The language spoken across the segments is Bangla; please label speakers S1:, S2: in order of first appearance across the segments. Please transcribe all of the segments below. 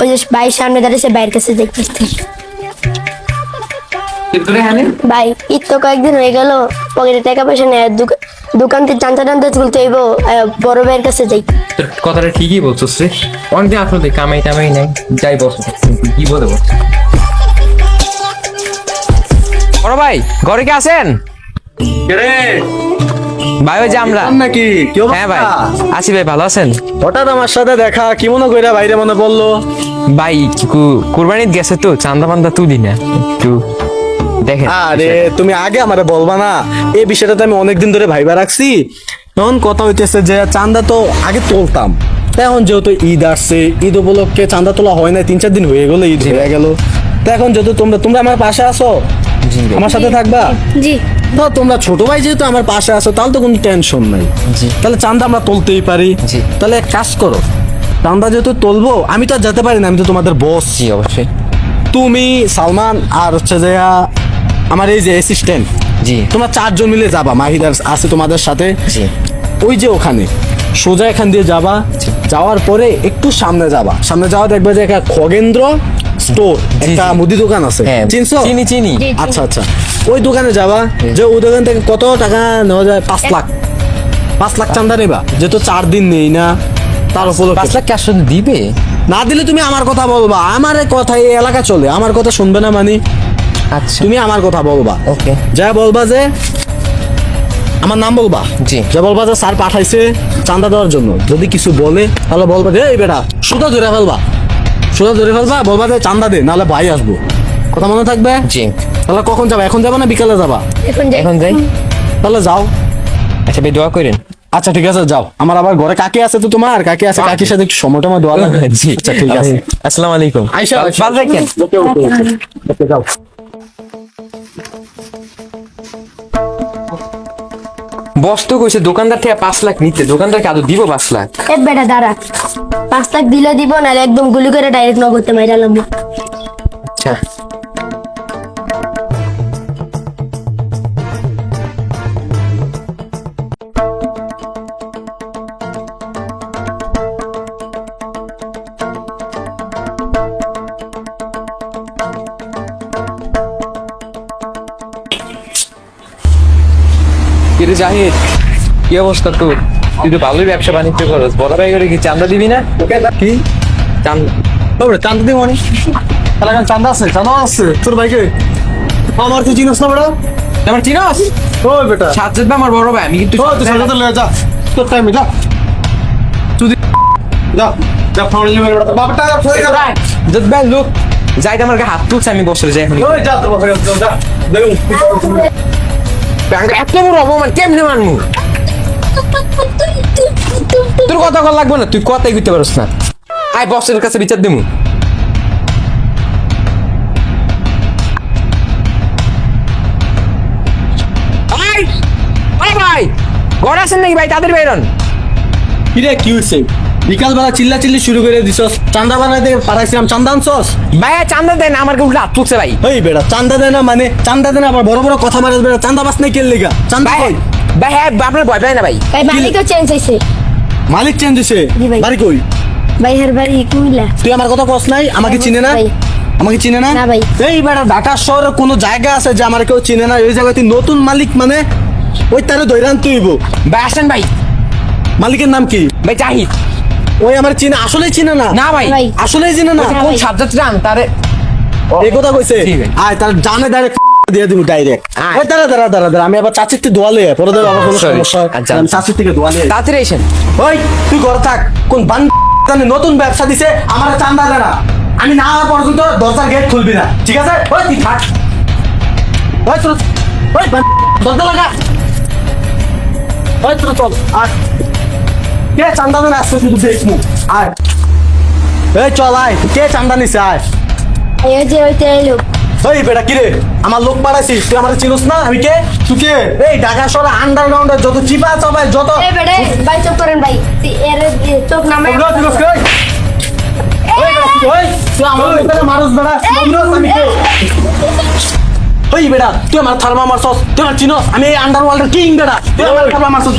S1: ওই যে ভাই সামনে দাঁড়িয়েছে ভাইয়ের কাছে
S2: হানে
S1: ভাই ঈদ তো কয়েকদিন হয়ে গেল পকেটে টাকা পয়সা নেই দোকা- দোকান থেকে টানতে টানতে তুলতে হইব বড় ভাইয়ের কাছে যাই।
S2: কথাটা ঠিকই বলছিস রে অনেকদিন আসলে কামাই টামাই নাই যাই বস কি বলে বস বড় ভাই ঘরে কি আছেন?
S3: রে?
S2: ভাই ওই যে আমরা।
S3: নাকি? কি অবস্থা?
S2: হ্যাঁ ভাই আসি ভাই ভালো আছেন?
S3: হঠাৎ আমার সাথে দেখা কি মনে কইরা বাইরে মনে
S2: ভাই কুরবানিত গেছে তো চান্দা পান্দা তুলি না একটু দেখেন।
S3: আরে তুমি আগে আমারে বলবা না। এই বিষয়টা তো আমি অনেকদিন ধরে ভাইবা রাখছি। এখন কথা হইতেছে যে চান্দা তো আগে তুলতাম। এখন যেহেতু ঈদ আসছে ঈদ উপলক্ষে চান্দা তোলা হয় না তিন চার দিন হয়ে গেল ঈদ হয়ে গেল। তা এখন যেহেতু তোমরা তোমরা আমার পাশে আসো
S2: জি
S3: আমার সাথে থাকবা?
S1: জি।
S3: তো তোমরা ছোট ভাই যেহেতু আমার পাশে আছো তাহলে তো কোনো টেনশন নাই।
S2: জি।
S3: তাহলে চান্দা আমরা তুলতেই পারি।
S2: জি।
S3: তাহলে এক কাজ করো চান্দা যেহেতু তুলবো আমি তো আর যেতে পারি না আমি তো তোমাদের বস
S2: জি অবশ্যই।
S3: তুমি সালমান আর হচ্ছে যে আমার এই যে অ্যাসিস্ট্যান্ট
S2: জি।
S3: তোমরা চারজন মিলে যাবা মাহিদার আছে তোমাদের সাথে।
S2: জি।
S3: ওই যে ওখানে সোজা এখান দিয়ে যাবা। যাওয়ার পরে একটু সামনে যাবা। সামনে যাওয়া দেখবে যে একটা খগেন্দ্র স্টোর একটা মুদি দোকান আছে।
S2: হ্যাঁ
S3: চিনছো?
S2: চিনি চিনি।
S3: আচ্ছা আচ্ছা। ওই দোকানে যাবা যে ওই দোকান থেকে কত টাকা নেওয়া যায়? পাঁচ লাখ। পাঁচ লাখ চান্দা নেবা। যেহেতু চার দিন নেই না তার
S2: পাঁচ লাখ কি আসলে দিবে?
S3: না দিলে তুমি আমার কথা বলবা। আমার কথা এই এলাকা চলে। আমার কথা শুনবে না মানে?
S2: আচ্ছা।
S3: তুমি আমার কথা বলবা।
S2: ওকে।
S3: যা বলবা যে আমার নাম বলবা।
S2: জি।
S3: যা বলবা যে স্যার পাঠাইছে চান্দা দেওয়ার জন্য। যদি কিছু বলে তাহলে বলবা যে এই বেটা সুতা ধরে ফেলবা। সুতা ধরে ফেলবা বলবা যে চান্দা দে নাহলে ভাই আসব। কথা মনে থাকবে?
S2: জি।
S3: তাহলে কখন যাবা? এখন যাবা না বিকালে যাবা?
S1: এখন যাই।
S2: এখন যাই।
S3: তাহলে যাও।
S2: আচ্ছা ভাই দোয়া করেন।
S3: আচ্ছা ঠিক আছে যাও। আমার আবার ঘরে কাকি আছে তো তোমার? কাকি আছে কাকির সাথে একটু সময় টময় দেওয়া লাগবে?
S2: জি।
S3: আচ্ছা ঠিক আছে।
S2: আসসালামু আলাইকুম।
S3: আইসা
S2: ভালো- ভালো থাকেন
S3: ওকে ওকে। ওকে যাও।
S2: বস তো কইছে দোকানদার থেকে পাঁচ লাখ নিতে। দোকানদারকে আদৌ দিব পাঁচ লাখ?
S1: এ বেটা দাঁড়া। পাঁচ লাখ দিলে দিব না একদম গুলি করে ডাইরেক্ট নগদে মাইরালাম
S2: আচ্ছা। কিরে জাহিদ কি অবস্থা তোর? তুই তো ভালোই ব্যবসা বাণিজ্য করস। বড় ভাই করে কি চান্দা দিবি না?
S3: কি?
S2: চান্দা
S3: চান্দা দিব মানে? তাহলে এখন চান্দা আছে চান্দা আছে। তোর ভাইকে? আমার তুই চিনিস না বেটা?
S2: আমার চিনস?
S3: ওই বেটা।
S2: সাজ্জাদ ভাই আমার বড় ভাই আমি কিন্তু
S3: ও তুই তো লয়ে যা। তোর টাইম যা। তুই যা যা ফোন নিয়ে বেটা বাবাটা যা ফোন যা।
S2: সাজ্জাদ ভাই লোক যাই আমার হাত তুলছে আমি বসে যাই এখন
S3: ওই যা তোর যা যা। দেখুন।
S2: এত বড় অপমান কেমনে মানমু তোর কথা কল লাগবে না তুই কথাই কইতে পারস না। আয় বসের কাছে বিচার দেমু। ভাই ঘরে আছেন নাকি ভাই? তাদের বাইরন।
S3: কি রে কি হইছে? বিকালবেলা চিল্লা চিল্লি শুরু করে দিছস। চান্দা বানাইতে পাঠাইছিলাম। চান্দা আনছস?
S2: ভাই চান্দা দেন আমার উল্টা হাত তুলছে ভাই।
S3: ওই বেটা চান্দা দেয় না মানে চান্দা দেয় না আবার বড় বড় কথা মারে বেটা। চান্দা বাস নাই কেন লেগা চান্দা
S2: ভাই হ্যাঁ আপনার ভয় পায় না ভাই।
S1: ভাই মালিকও চেঞ্জ হয়েছে।
S3: মালিক চেঞ্জ
S1: জি ভাই।
S3: বাড়ি কই?
S1: ভাই হের বাড়ি কুমিল্লা।
S3: তুই আমার কথা কস নাই? আমাকে চিনে না?
S1: ভাই।
S3: আমাকে চিনে না?
S1: না ভাই।
S3: এই বেটা ঢাকা শহরে কোনো জায়গা আছে যে আমার কেউ চিনে না? ওই জায়গায় তুই নতুন মালিক মানে ওই তারে দৈরান তুইব
S2: ভাই আসেন ভাই।
S3: মালিকের নাম কি?
S2: ভাই জাহিদ।
S3: ওই আমার চিনে আসলেই চিনে না?
S2: না ভাই।
S1: ভাই।
S3: আসলেই চিনে না?
S2: কোন
S1: ভাই।
S2: সাবজেক্ট জান তারে
S3: এই কথা কইছে?
S2: জি ভাই।
S3: আয় তার জানে ডাইরেক্ট দিয়ে দিব ডাইরেক্ট দাঁড়া দাঁড়া দাঁড়া দাঁড়া আমি আবার চাচির থেকে দোয়ালে পরে দেবো আবার কোনো সমস্যা হয়।
S2: আচ্ছা,
S3: আমি
S2: আচ্ছা।
S3: চাচির থেকে দোয়ালে
S2: তাড়াতাড়ি এসেন।
S3: ওই তুই ঘরে থাক কোন বান জানে নতুন ব্যবসা দিছে আমার চান্দা দেনা। আমি না হওয়া পর্যন্ত দরজার গেট খুলবি না ঠিক আছে? ওই তুই থাক। ওই তোর ওই দরজা লাগা। ওই তোর চল আর কে চান্দা দেনা আসছে শুধু দেখমু আয়। এই চল আয়। কে চান্দা নিছে আয়।
S1: এই যে ওইতে এলো।
S3: ওই বেটা কিরে আমার লোক পাঠাইছিস তুই আমার চিনোস না? আমি কে? তুই কে? এই ঢাকা শহরে আন্ডারগ্রাউন্ডে যত চিপা চাপায় যত
S1: এ বেটা ভাই চোখ করেন ভাই। তুই এর চোখ নামে
S3: ওই বেটা, তুই- আমার লোকেরা মানুষ বেটা, চিনোস আমি কে? ওই বেটা তুই আমার থার্মা মারছস তুই আমার চিনোস আমি এই আন্ডারওয়ার্ল্ডের কিং বেটা তুই আমার থার্মা মারছস।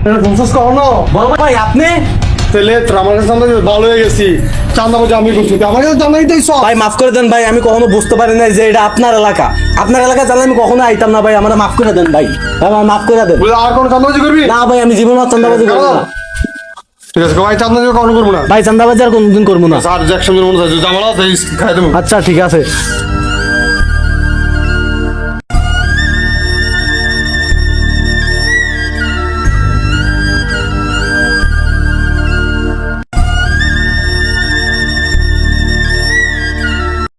S3: এটা কখনো বড় ভাই আপনি?
S4: তাহলে আমার কাছে চান্দা ভালো হয়ে গেছি। চান্দা বলছে আমি করছি তুই আমার কাছে চান্দা দিতেই সব।
S3: ভাই মাফ করে দেন ভাই আমি কখনো বুঝতে পারি না যে এটা আপনার এলাকা। আপনার এলাকা জানলে আমি কখনো আইতাম না ভাই আমার মাফ করে দেন ভাই। আমার মাফ করে দেন।
S4: আর কোনো চান্দাবাজি করবি?
S3: না ভাই আমি জীবন আর চান্দাবাজি করব না।
S4: ঠিক আছে ভাই চান্দা দিবি কখনো করব না।
S3: ভাই চান্দাবাজি আর কোনদিন করব না।
S4: স্যার জ্যাকসন মনে হয় জামালা
S3: আচ্ছা ঠিক আছে।